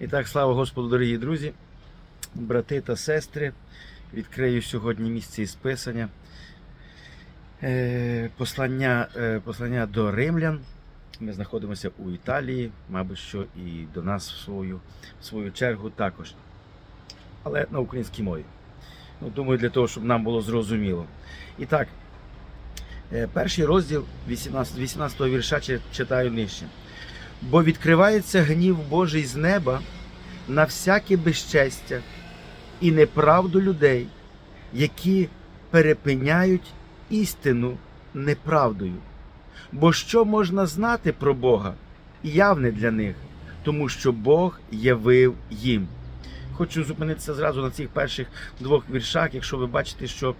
І так, слава Господу, дорогі друзі, брати та сестри. Відкрию сьогодні місце із Писання. Е, Послання, е, послання до римлян. Ми знаходимося у Італії, мабуть, що і до нас в свою, в свою чергу також. Але на українській мові. Ну, думаю, для того, щоб нам було зрозуміло. І так, е, перший розділ 18, 18 вірша читаю нижче. Бо відкривається гнів Божий з неба на всяке безчестя і неправду людей, які перепиняють істину неправдою. Бо що можна знати про Бога? Явне для них, тому що Бог явив їм. Хочу зупинитися зразу на цих перших двох віршах, якщо ви бачите, що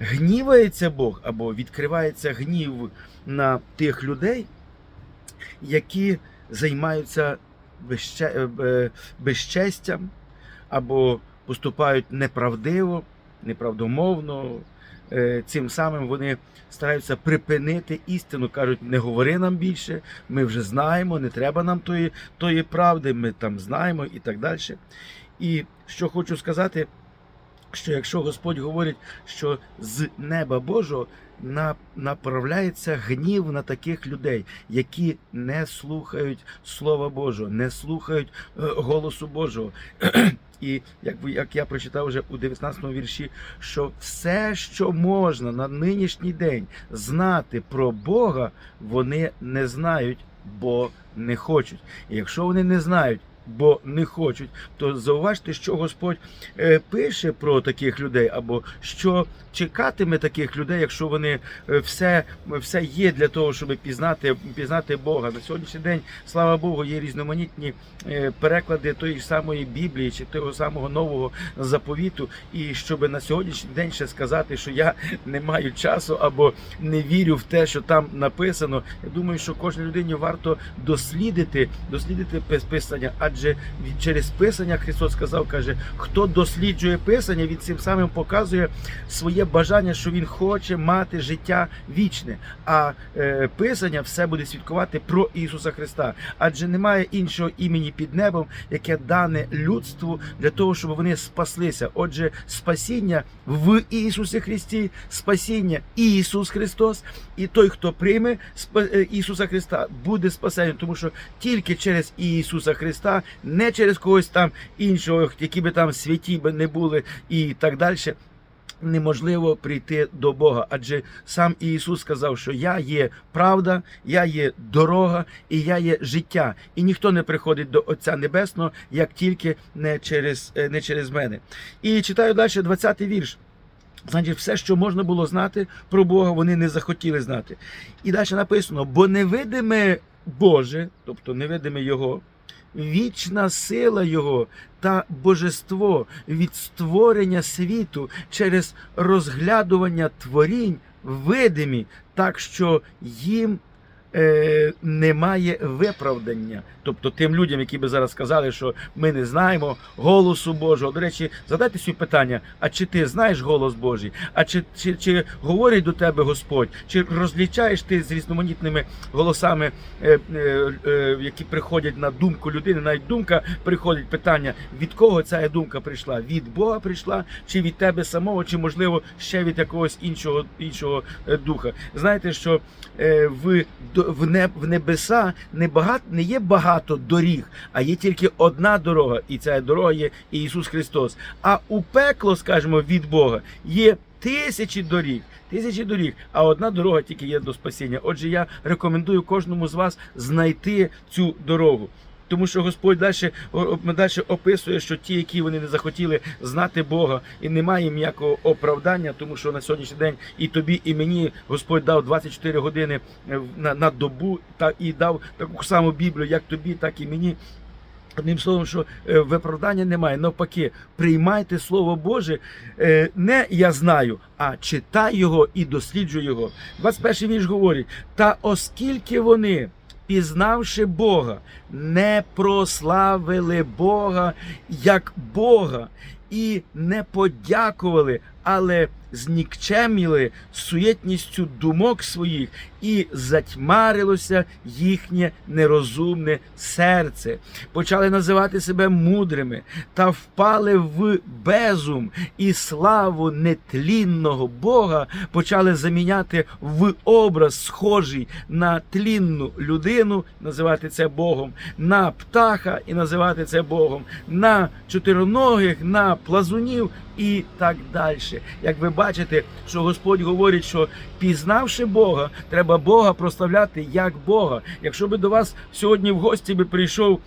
гнівається Бог або відкривається гнів на тих людей, які займаються е, е, безчестям або поступають неправдиво, неправдомовно. Е, Цим самим вони стараються припинити істину, кажуть, не говори нам більше, ми вже знаємо, не треба нам тої, тої правди, ми там знаємо і так далі. І що хочу сказати, що якщо Господь говорить, що з неба Божого направляється гнів на таких людей, які не слухають Слова Божого, не слухають е, голосу Божого. І як, як я прочитав вже у 19 вірші, що все, що можна на нинішній день знати про Бога, вони не знають, бо не хочуть. І якщо вони не знають, бо не хочуть, то зауважте, що Господь е, пише про таких людей, або що чекатиме таких людей, якщо вони е, все, все є для того, щоб пізнати, пізнати Бога. На сьогоднішній день, слава Богу, є різноманітні е, переклади тої ж самої Біблії чи того самого нового заповіту. І щоб на сьогоднішній день ще сказати, що я не маю часу або не вірю в те, що там написано. Я думаю, що кожній людині варто дослідити, дослідити писання, адже від- через писання Христос сказав, каже, хто досліджує писання, він цим самим показує своє бажання, що він хоче мати життя вічне. А е, писання все буде свідкувати про Ісуса Христа, адже немає іншого імені під небом, яке дане людству для того, щоб вони спаслися. Отже, спасіння в Ісусі Христі, спасіння Ісус Христос, і той, хто прийме е, Ісуса Христа, буде спасенням, тому що тільки через Ісуса Христа, не через когось там іншого, які би там святі не були, і так далі. Неможливо прийти до Бога, адже сам Ісус сказав, що я є правда, я є дорога і я є життя. І ніхто не приходить до Отця Небесного, як тільки не через, е, не через мене. І читаю далі 20-й вірш. Значить, все, що можна було знати про Бога, вони не захотіли знати. І далі написано: бо невидиме Боже, тобто невидиме Його, вічна сила Його та божество від створення світу через розглядування творінь видимі, так що їм е, немає виправдання. Тобто тим людям, які би зараз сказали, що ми не знаємо голосу Божого. До речі, задайте собі питання: а чи ти знаєш голос Божий? А чи, чи, чи говорить до тебе Господь? Чи розлічаєш ти з різноманітними голосами, е, е, е, які приходять на думку людини? Навіть думка приходить питання, від кого ця думка прийшла? Від Бога прийшла, чи від тебе самого, чи можливо ще від якогось іншого іншого е, духа? Знаєте, що е, в, в, не, в небеса не багато не є багато доріг, а є тільки одна дорога, і ця дорога є Ісус Христос. А у пекло, скажімо, від Бога є тисячі доріг. Тисячі доріг, а одна дорога тільки є до спасіння. Отже, я рекомендую кожному з вас знайти цю дорогу. Тому що Господь далі, далі описує, що ті, які вони не захотіли знати Бога, і немає ніякого оправдання, тому що на сьогоднішній день і тобі, і мені Господь дав 24 години е, на, на добу та і дав таку саму Біблію, як тобі, так і мені. Одним словом, що е, виправдання немає. Навпаки, приймайте Слово Боже, е, не я знаю, а читай його і досліджуй його. 21 вірш говорить: та оскільки вони, пізнавши Бога, не прославили Бога як Бога і не подякували, але знікчеміли суєтністю думок своїх, і затьмарилося їхнє нерозумне серце. Почали називати себе мудрими та впали в безум і славу нетлінного Бога почали заміняти в образ, схожий на тлінну людину, називати це Богом, на птаха і називати це Богом, на чотироногих, на плазунів і так далі. Як ви бачите, що Господь говорить, що пізнавши Бога, треба Бога прославляти як Бога. Якщо би до вас сьогодні в гості би прийшов.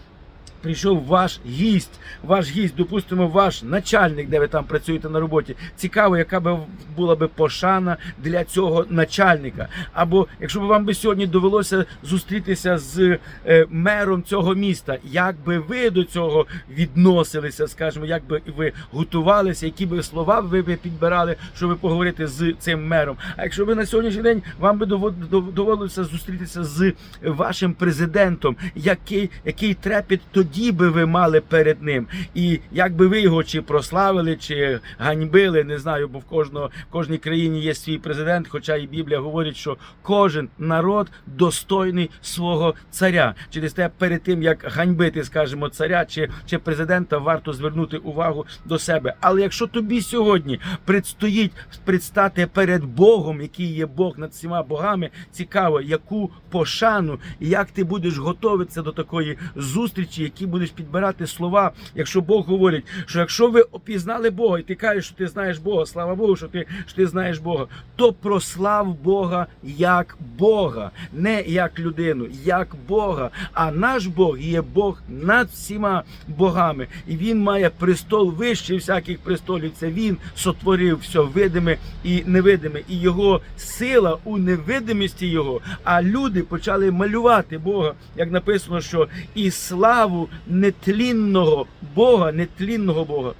Прийшов ваш гість, ваш гість, допустимо, ваш начальник, де ви там працюєте на роботі. Цікаво, яка би була би пошана для цього начальника. Або якщо б вам би сьогодні довелося зустрітися з е, мером цього міста, як би ви до цього відносилися, скажімо, як би ви готувалися, які би слова ви би підбирали, щоб поговорити з цим мером. А якщо ви на сьогоднішній день вам би доводилося зустрітися з вашим президентом, який, який трепет тоді би ви мали перед ним, і як би ви його чи прославили, чи ганьбили, не знаю, бо в кожного в кожній країні є свій президент. Хоча і Біблія говорить, що кожен народ достойний свого царя. Через те, перед тим як ганьбити, скажімо, царя чи, чи президента, варто звернути увагу до себе. Але якщо тобі сьогодні предстоїть предстати перед Богом, який є Бог над всіма богами, цікаво, яку пошану і як ти будеш готуватися до такої зустрічі, які будеш підбирати слова. Якщо Бог говорить, що якщо ви опізнали Бога, і ти кажеш, що ти знаєш Бога, слава Богу, що ти що ти знаєш Бога, то прослав Бога як Бога, не як людину, як Бога. А наш Бог є Бог над всіма богами, і він має престол вищий всяких престолів. Це він сотворив все видиме і невидиме, і його сила у невидимості його. А люди почали малювати Бога, як написано, що і славу нетлінного Бога, нетлінного Бога.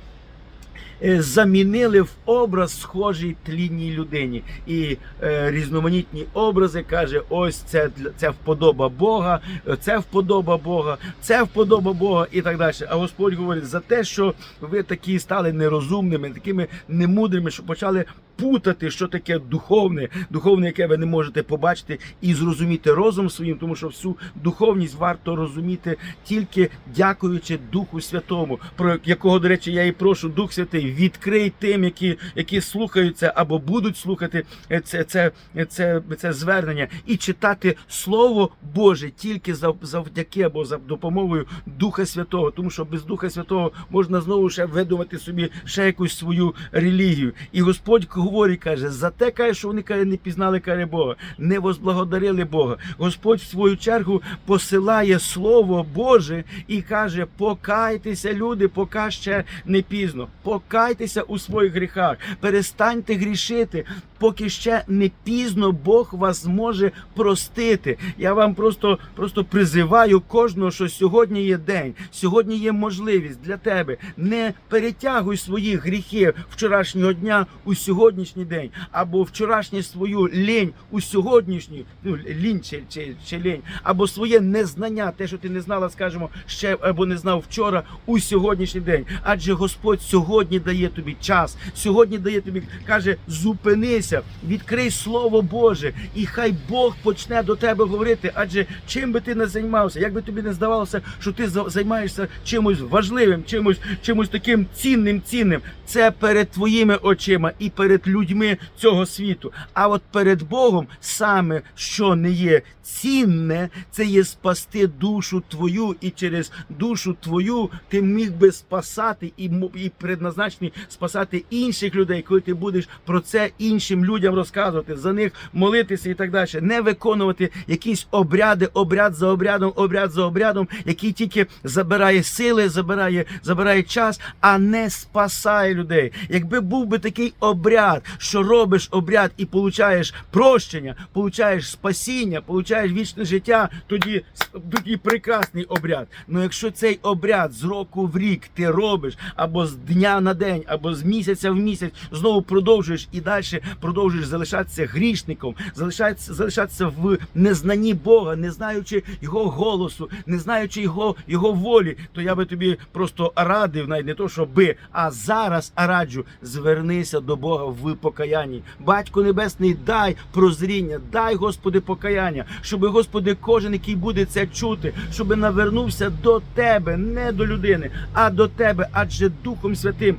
е, Замінили в образ схожий тлінній людині, і е, різноманітні образи каже: ось це це вподоба Бога, це вподоба Бога, це вподоба Бога, і так далі. А Господь говорить за те, що ви такі стали нерозумними, такими немудрими, що почали путати, що таке духовне, духовне, яке ви не можете побачити і зрозуміти розум своїм, тому що всю духовність варто розуміти тільки дякуючи Духу Святому, про якого, до речі, я і прошу, Дух Святий, відкрий тим, які, які слухаються або будуть слухати це, це, це, це звернення, і читати Слово Боже тільки завдяки або за допомогою Духа Святого, тому що без Духа Святого можна знову ще видумати собі ще якусь свою релігію. І Господь говорить, каже, за те каже, що вони каже, не пізнали каже Бога, не возблагодарили Бога. Господь в свою чергу посилає Слово Боже і каже: покайтеся, люди, поки ще не пізно. Покайтеся у своїх гріхах, перестаньте грішити, поки ще не пізно Бог вас зможе простити. Я вам просто, просто призиваю кожного, що сьогодні є день, сьогодні є можливість для тебе. Не перетягуй свої гріхи вчорашнього дня у сьогоднішній день, або вчорашню свою лінь у сьогоднішній, ну лінь чи, чи, чи лінь, або своє незнання, те, що ти не знала, скажімо, ще або не знав вчора у сьогоднішній день. Адже Господь сьогодні дає тобі час, сьогодні дає тобі, каже, зупинися, відкрий Слово Боже, і хай Бог почне до тебе говорити. Адже чим би ти не займався, як би тобі не здавалося, що ти займаєшся чимось важливим, чимось, чимось таким цінним, цінним, це перед твоїми очима і перед людьми цього світу. А от перед Богом саме що не є цінне, це є спасти душу твою, і через душу твою ти міг би спасати і, і предназначений спасати інших людей, коли ти будеш про це іншим людям розказувати, за них молитися і так далі, не виконувати якісь обряди, обряд за обрядом, обряд за обрядом, який тільки забирає сили, забирає, забирає час, а не спасає людей. Якби був би такий обряд, що робиш обряд і получаєш прощення, получаєш спасіння, получаєш вічне життя, тоді, тоді прекрасний обряд. Ну якщо цей обряд з року в рік ти робиш, або з дня на день, або з місяця в місяць, знову продовжуєш і далі продовжуєш залишатися грішником, залишатися, залишатися в незнанні Бога, не знаючи його голосу, не знаючи його, його волі, то я би тобі просто радив, навіть не то, що би, а зараз раджу, звернися до Бога в в покаянні. Батько Небесний, дай прозріння, дай, Господи, покаяння, щоб, Господи, кожен, який буде це чути, щоб навернувся до Тебе, не до людини, а до Тебе, адже Духом Святим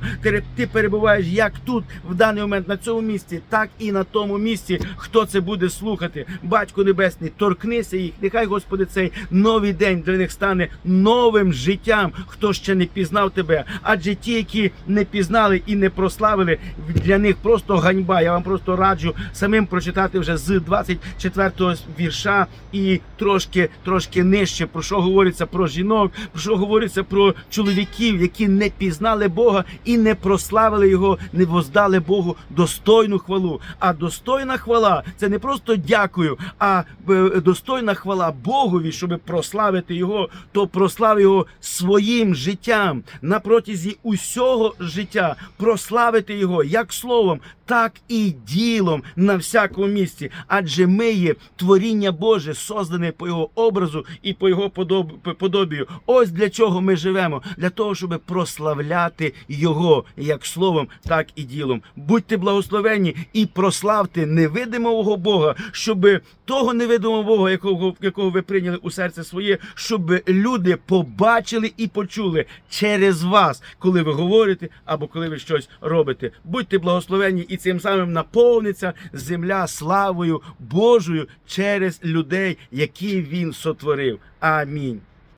ти, перебуваєш як тут, в даний момент на цьому місці, так і на тому місці, хто це буде слухати. Батько Небесний, торкнися їх. Нехай, Господи, цей новий день для них стане новим життям, хто ще не пізнав тебе. Адже ті, які не пізнали і не прославили, для них просто ганьба. Я вам просто раджу самим прочитати вже з 24-го вірша і трошки, трошки нижче, про що говориться про жінок, про що говориться про чоловіків, які не пізнали Бога і не прославили його, не воздали Богу достойну хвалу. А достойна хвала це не просто дякую, а е, достойна хвала Богові, щоб прославити його, то прослав його своїм життям на протязі усього життя, прославити його як словом, так і ділом на всякому місці. Адже ми є творіння Боже, создане по його образу і по його подоб- подобію. Ось для чого ми живемо, для того, щоб прославляти його як словом, так і ділом. Будьте благословені і прославте невидимого Бога, щоб того невидимого Бога, якого, якого ви прийняли у серце своє, щоб люди побачили і почули через вас, коли ви говорите або коли ви щось робите. Будьте благословені, і цим самим наповниться земля славою Божою через людей, які він сотворив. Амінь.